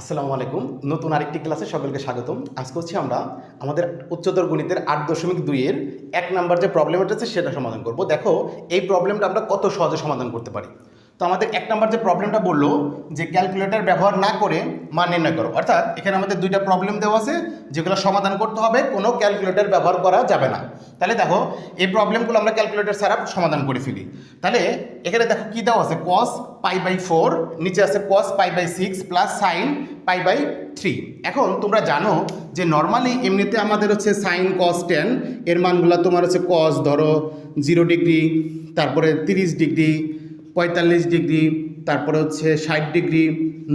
আসসালামু আলাইকুম। নতুন আরেকটি ক্লাসে সকলকে স্বাগতম। আজকে হচ্ছে আমরা আমাদের উচ্চতর গণিতের আট দশমিক দুইয়ের এক নাম্বার যে প্রবলেমটা আছে সেটা সমাধান করব। দেখো, এই প্রবলেমটা আমরা কত সহজে সমাধান করতে পারি? তো আমাদের এক নম্বর যে প্রবলেমটা বলল যে ক্যালকুলেটর ব্যবহার না করে মান নির্ণয় করো। অর্থাৎ এখানে আমাদের দুইটা প্রবলেম দেওয়া আছে, যেগুলো সমাধান করতে হবে, কোনো ক্যালকুলেটর ব্যবহার করা যাবে না। তাহলে দেখো, এই প্রবলেমগুলো আমরা ক্যালকুলেটর ছাড়া সমাধান করে ফেলি। তাহলে এখানে দেখো কী দেওয়া আছে? কস পাই বাই ফোর নিচে আছে cos pi by six plus sine pi by three এখন তোমরা জানো যে নর্মালি এমনিতে আমাদের হচ্ছে সাইন কস টেন এর মানগুলো তোমার হচ্ছে কস ধরো জিরো ডিগ্রি তারপরে তিরিশ ডিগ্রি পঁয়তাল্লিশ ডিগ্রি, তারপরে হচ্ছে ষাট ডিগ্রি,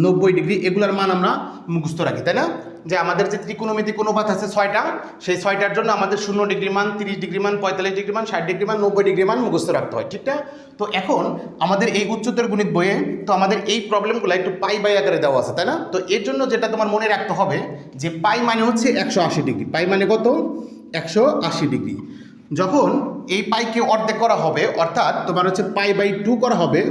নব্বই ডিগ্রি, এগুলোর মান আমরা মুখস্থ রাখি, তাই না? যে আমাদের যে ত্রিকোণমিতি অনুপাত আছে ছয়টা, সেই ছয়টার জন্য আমাদের শূন্য ডিগ্রি মান, তিরিশ ডিগ্রি মান, পঁয়তাল্লিশ ডিগ্রি মান, ষাট ডিগ্রি মান, নব্বই ডিগ্রি মান মুখস্থ রাখতে হয়, ঠিক না? তো এখন আমাদের এই উচ্চতর গণিত বইয়ে, তো আমাদের এই প্রবলেমগুলো একটু পাই বাই আকারে দেওয়া আছে, তাই না? তো এর জন্য যেটা তোমার মনে রাখতে হবে, যে পাই মানে হচ্ছে একশো আশি ডিগ্রি। পাই মানে কত? একশো আশি ডিগ্রি। যখন এই পাইকে অর্ধেক করা হবে, অর্থাৎ তোমার হচ্ছে পাই বাই টু করা হবে,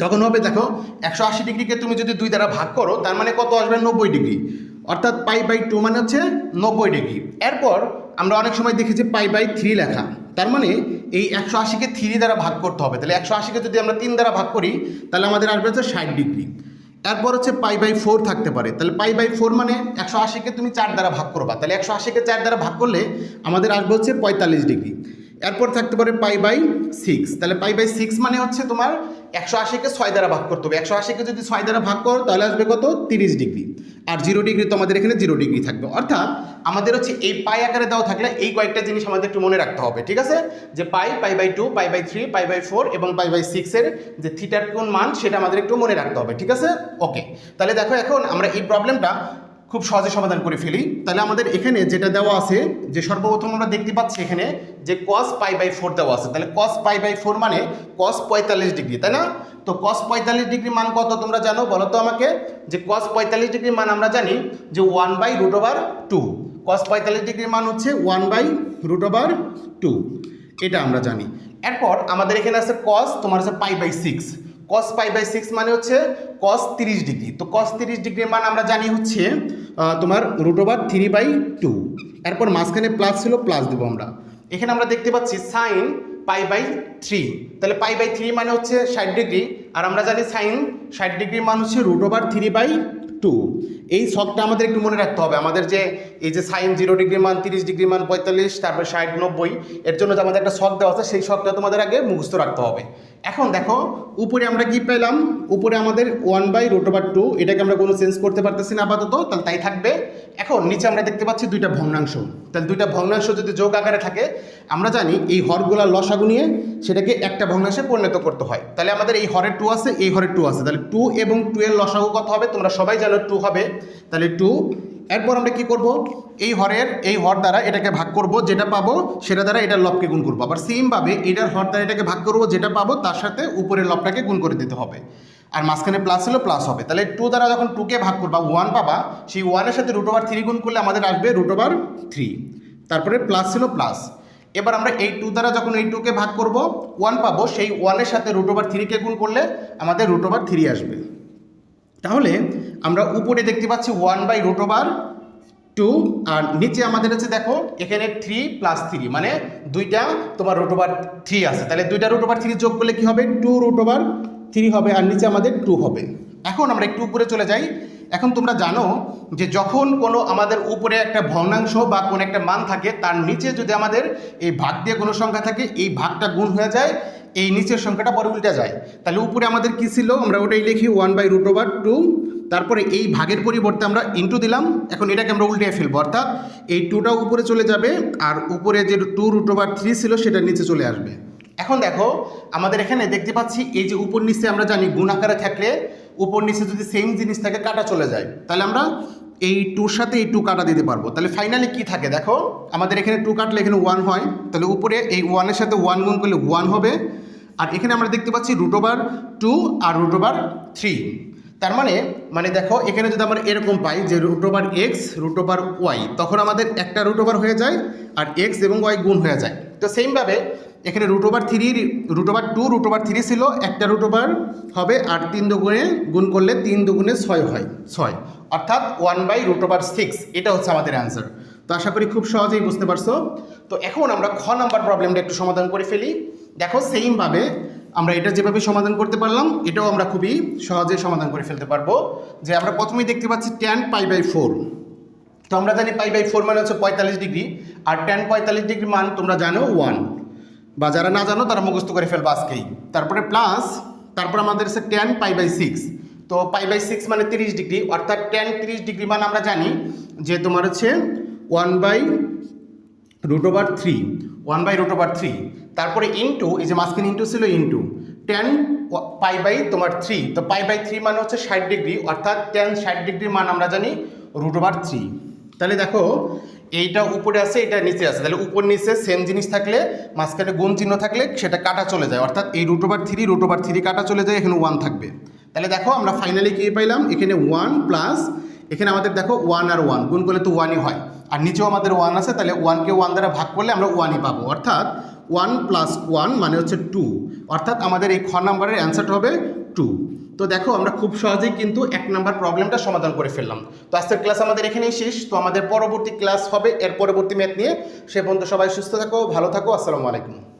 তখন হবে দেখো একশো আশি ডিগ্রিকে তুমি যদি দুই দ্বারা ভাগ করো, তার মানে কত আসবে? নব্বই ডিগ্রি। অর্থাৎ পাই বাই টু মানে হচ্ছে নব্বই ডিগ্রি। এরপর আমরা অনেক সময় দেখেছি পাই বাই থ্রি লেখা। তার মানে এই একশো আশিকে থ্রি দ্বারা ভাগ করতে হবে। তাহলে একশো আশিকে যদি আমরা তিন দ্বারা ভাগ করি, তাহলে আমাদের আসবে হচ্ছে ষাট ডিগ্রি। এরপর হচ্ছে পাই বাই ফোর থাকতে পারে। তাহলে পাই বাই ফোর মানে একশো আশিকে তুমি চার দ্বারা ভাগ করবা। তাহলে একশো আশিকে চার দ্বারা ভাগ করলে আমাদের আসবে হচ্ছে পঁয়তাল্লিশ ডিগ্রি। এরপর থাকতে পারে পাই বাই সিক্স। তাহলে পাই বাই সিক্স মানে হচ্ছে তোমার একশো আশিকে ছয় দ্বারা ভাগ করতে হবে। একশো আশিকে যদি ছয় দ্বারা ভাগ করো, তাহলে আসবে কত? তিরিশ ডিগ্রি। আর জিরো ডিগ্রি তো আমাদের এখানে জিরো ডিগ্রি থাকবে। অর্থাৎ আমাদের হচ্ছে এই পাই আকারে দেওয়া থাকলে এই কয়েকটা জিনিস আমাদের একটু মনে রাখতে হবে, ঠিক আছে? যে pi pi by two, pi by three, pi by four এবং পাই বাই সিক্সের যে থিটার কোন মান, সেটা আমাদের একটু মনে রাখতে হবে, ঠিক আছে? ওকে। তাহলে দেখো এখন আমরা এই প্রবলেমটা খুব সহজে সমাধান করে ফেলি। তাহলে আমাদের এখানে যেটা দেওয়া আছে, যে সর্বপ্রথম আমরা দেখতে পাচ্ছি এখানে যে কস পাই বাই ফোর দেওয়া আছে। তাহলে কস পাই বাই ফোর মানে কস পঁয়তাল্লিশ ডিগ্রি, তাই না? তো কস পঁয়তাল্লিশ ডিগ্রি মান কত তোমরা জানো? বলো তো আমাকে। যে কস পঁয়তাল্লিশ ডিগ্রি মান আমরা জানি যে one by root over two cos পঁয়তাল্লিশ ডিগ্রি মান হচ্ছে one by root over two এটা আমরা জানি। এরপর আমাদের এখানে আছে কস তোমার আছে pi by six cos pi by six মানে হচ্ছে কস তিরিশ ডিগ্রি। তো কস তিরিশ ডিগ্রির মান আমরা জানি হচ্ছে তোমার root over three by two এরপর মাঝখানে প্লাস ছিল প্লাস দেবো আমরা। এখানে আমরা দেখতে পাচ্ছি সাইন পাই বাই থ্রি তাহলে পাই বাই থ্রি মানে হচ্ছে ষাট ডিগ্রি। আর আমরা জানি সাইন ষাট ডিগ্রির মান হচ্ছে root over three by two এই শখটা আমাদের একটু মনে রাখতে হবে। আমাদের যে এই যে সাইন জিরো ডিগ্রি মান, তিরিশ ডিগ্রি মান, পঁয়তাল্লিশ, তারপর ষাট, নব্বই, এর জন্য যে আমাদের একটা শখ দেওয়া আছে, সেই শখটা তোমাদের আগে মুখস্থ রাখতে হবে। এখন দেখো, উপরে আমরা কি পেলাম? উপরে আমাদের one by root over two এটাকে আমরা কোনো চেঞ্জ করতে পারতেছি না আপাতত, তাহলে তাই থাকবে। এখন নিচে আমরা দেখতে পাচ্ছি দুইটা ভগ্নাংশ। তাহলে দুইটা ভগ্নাংশ যদি যোগ আকারে থাকে, আমরা জানি এই হরগুলা লসাগু নিয়ে সেটাকে একটা ভগ্নাংশে পরিণত করতে হয়। তাহলে আমাদের এই হরের টু আছে, এই হরের টু আছে। তাহলে টু এবং টু এর লসাগু কত হবে? তোমরা সবাই জানো টু হবে। তাহলে টু এরপর আমরা কি করব? এই হরের, এই হর দ্বারা এটাকে ভাগ করব, যেটা পাবো, সেটা দ্বারা এটার লবকে গুণ করব। আবার সেমভাবে এটার হর দ্বারা এটাকে ভাগ করব, যেটা পাবো, তার সাথে উপরের লবটাকে গুণ করে দিতে হবে। আর মাঝখানে প্লাস হলে প্লাস হবে। তাহলে টু দ্বারা যখন টুকে ভাগ করবা ওয়ান পাবা, সেই ওয়ানের সাথে রুট ওভার থ্রি গুণ করলে আমাদের আসবে রুট ওভার থ্রি তারপরে প্লাস ছিল প্লাস এবার আমরা এই টু দ্বারা যখন এই টুকে ভাগ করব ওয়ান পাবো, সেই ওয়ানের সাথে রুট ওভার থ্রিকে গুণ করলে আমাদের রুট ওভার থ্রি আসবে। তাহলে আমরা উপরে দেখতে পাচ্ছি one by root over two আর নিচে আমাদের আছে দেখো, এখানে থ্রি প্লাস থ্রি মানে দুইটা তোমার রুট ওভার থ্রি আছে। তাহলে দুইটা রুট ওভার থ্রি যোগ করলে কি হবে? টু রুট ওভার থ্রি হবে, আর নিচে আমাদের টু হবে। এখন আমরা একটু উপরে চলে যাই। এখন তোমরা জানো যে যখন কোনো আমাদের উপরে একটা ভগ্নাংশ বা কোনো একটা মান থাকে, তার নিচে যদি আমাদের এই ভাগ দিয়ে কোনো সংখ্যা থাকে, এই ভাগটা গুণ হয়ে যায় এই নিচের সংখ্যাটা পরে উল্টে যায়। তাহলে উপরে আমাদের কি ছিল? আমরা ওটাই লিখি one by root over two তারপরে এই ভাগের পরিবর্তে আমরা ইন্টু দিলাম। এখন এটাকে আমরা উল্টে ফেলব। অর্থাৎ এই টুটা উপরে চলে যাবে আর উপরে যে টু রুট ওভার থ্রি ছিল সেটা নিচে চলে আসবে। এখন দেখো, আমাদের এখানে দেখতে পাচ্ছি এই যে উপর নিচে আমরা জানি গুণ আকারে থাকলে উপর নিচে যদি সেম জিনিস থাকে, কাটা চলে যায়। তাহলে আমরা এই টুর সাথে এই টু কাটা দিতে পারব। তাহলে ফাইনালি কি থাকে দেখো? আমাদের এখানে টু কাটলে এখানে ওয়ান হয়। তাহলে উপরে এই ওয়ানের সাথে ওয়ান গুণ করলে ওয়ান হবে। আর এখানে আমরা দেখতে পাচ্ছি রুট ওভার টু আর রুট ওভার থ্রি তার মানে মানে দেখো এখানে যদি আমরা এরকম পাই যে root over X root over Y তখন আমাদের একটা রুট ওভার হয়ে যায় আর এক্স এবং ওয়াই গুণ হয়ে যায় তো সেমভাবে এখানে root over three root over two root over three ছিল একটা রুট ওভার হবে আর তিন দুগুণে গুণ করলে তিন দুগুণে ছয় হয় ছয় অর্থাৎ one by root over six এটা হচ্ছে আমাদের অ্যান্সার তো আশা করি খুব সহজেই বুঝতে পারছ তো এখন আমরা খ নাম্বার প্রবলেমটা একটু সমাধান করে ফেলি দেখো সেইমভাবে আমরা এটা যেভাবে সমাধান করতে পারলাম, এটাও আমরা খুবই সহজে সমাধান করে ফেলতে পারব। যে আমরা প্রথমেই দেখতে পাচ্ছি ট্যান পাই বাই ফোর তো আমরা জানি পাই বাই ফোর মানে হচ্ছে পঁয়তাল্লিশ ডিগ্রি, আর টেন পঁয়তাল্লিশ ডিগ্রি মান তোমরা জানো ওয়ান বা যারা না জানো, তারা মুখস্থ করে ফেলব আজকেই। তারপরে প্লাস তারপর আমাদের আছে টেন পাই বাই সিক্স তো পাই বাই সিক্স মানে তিরিশ ডিগ্রি, অর্থাৎ টেন তিরিশ ডিগ্রি মান আমরা জানি যে তোমার হচ্ছে one by root over three one by root over three তারপরে ইন্টু এই যে মাঝখানে ইন্টু ছিল ইন্টু টেন পাই বাই তোমার থ্রি তো পাই বাই থ্রি মানে হচ্ছে ষাট ডিগ্রি অর্থাৎ টেন ষাট ডিগ্রির মান আমরা জানি রুট ওভার থ্রি তাহলে দেখো, এইটা উপরে আছে এটা নিচে আছে, তাহলে উপর নিচে সেম জিনিস থাকলে, মাঝখানে গুণ চিহ্ন থাকলে সেটা কাটা চলে যায়, অর্থাৎ এই root over three root over three কাটা চলে যায়, এখানে ওয়ান থাকবে। তাহলে দেখো, আমরা ফাইনালি কী পাইলাম, এখানে ওয়ান প্লাস এখানে আমাদের দেখো ওয়ান আর ওয়ান গুণ করলে তো ওয়ানই হয়। আর নিচেও আমাদের ওয়ান আছে, তাহলে ওয়ানকে ওয়ান দ্বারা ভাগ করলে আমরা ওয়ানই পাবো, অর্থাৎ ওয়ান প্লাস ওয়ান মানে হচ্ছে টু অর্থাৎ আমাদের এই খ নাম্বারের অ্যান্সারটা হবে টু তো দেখো, আমরা খুব সহজেই কিন্তু এক নাম্বার প্রবলেমটা সমাধান করে ফেললাম। তো আজকের ক্লাস আমাদের এখানেই শেষ। তো আমাদের পরবর্তী ক্লাস হবে এর পরবর্তী ম্যাথ নিয়ে। সে পর্যন্ত সবাই সুস্থ থাকো, ভালো থাকো। আসসালামু আলাইকুম।